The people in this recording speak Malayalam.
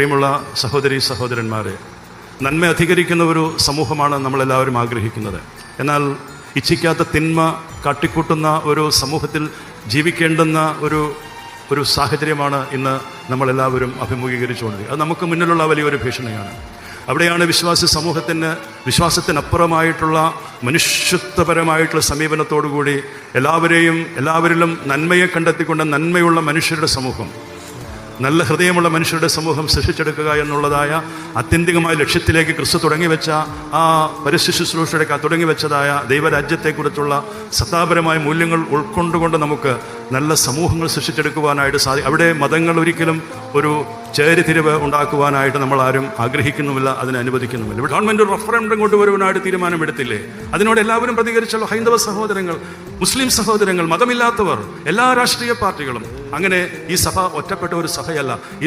പ്രിയമുള്ള സഹോദരി സഹോദരന്മാരെ നന്മ അധികരിക്കുന്ന ഒരു സമൂഹമാണ് നമ്മളെല്ലാവരും ആഗ്രഹിക്കുന്നത്. എന്നാൽ ഇച്ഛിക്കാത്ത തിന്മ കാട്ടിക്കൂട്ടുന്ന ഒരു സമൂഹത്തിൽ ജീവിക്കേണ്ടുന്ന ഒരു ഒരു സാഹചര്യമാണ് ഇന്ന് നമ്മളെല്ലാവരും അഭിമുഖീകരിച്ചുകൊണ്ടത് അത് നമുക്ക് മുന്നിലുള്ള വലിയൊരു ഭീഷണിയാണ്. അവിടെയാണ് വിശ്വാസി സമൂഹത്തിന് വിശ്വാസത്തിനപ്പുറമായിട്ടുള്ള മനുഷ്യത്വപരമായിട്ടുള്ള സമീപനത്തോടുകൂടി എല്ലാവരെയും എല്ലാവരിലും നന്മയെ കണ്ടെത്തിക്കൊണ്ട് നന്മയുള്ള മനുഷ്യരുടെ സമൂഹം നല്ല ഹൃദയമുള്ള മനുഷ്യരുടെ സമൂഹം സൃഷ്ടിച്ചെടുക്കുക എന്നുള്ളതായ ആത്യന്തികമായ ലക്ഷ്യത്തിലേക്ക് ക്രിസ്തു തുടങ്ങിവെച്ച ആ പരസ്യ ശുശ്രൂഷയുടെ തുടങ്ങി വെച്ചതായ ദൈവരാജ്യത്തെക്കുറിച്ചുള്ള സത്താപരമായ മൂല്യങ്ങൾ ഉൾക്കൊണ്ടുകൊണ്ട് നമുക്ക് നല്ല സമൂഹങ്ങൾ സൃഷ്ടിച്ചെടുക്കുവാനായിട്ട് സാധി അവിടെ മതങ്ങൾ ഒരിക്കലും ഒരു ചേരിതിരിവ് ഉണ്ടാക്കുവാനായിട്ട് നമ്മൾ ആരും ആഗ്രഹിക്കുന്നുമില്ല അതിനെ അനുവദിക്കുന്നുമില്ല. ഇവിടെ ഗവൺമെന്റ് ഒരു റഫറൻഡം കൊണ്ടുവരുവാനായിട്ട് തീരുമാനമെടുത്തില്ലേ? അതിനോട് എല്ലാവരും പ്രതികരിച്ചല്ലോ. ഹൈന്ദവ സഹോദരങ്ങൾ മുസ്ലിം സഹോദരങ്ങൾ മതമില്ലാത്തവർ എല്ലാ രാഷ്ട്രീയ പാർട്ടികളും. അങ്ങനെ ഈ സഭ ഒറ്റപ്പെട്ട ഒരു സഭയല്ല.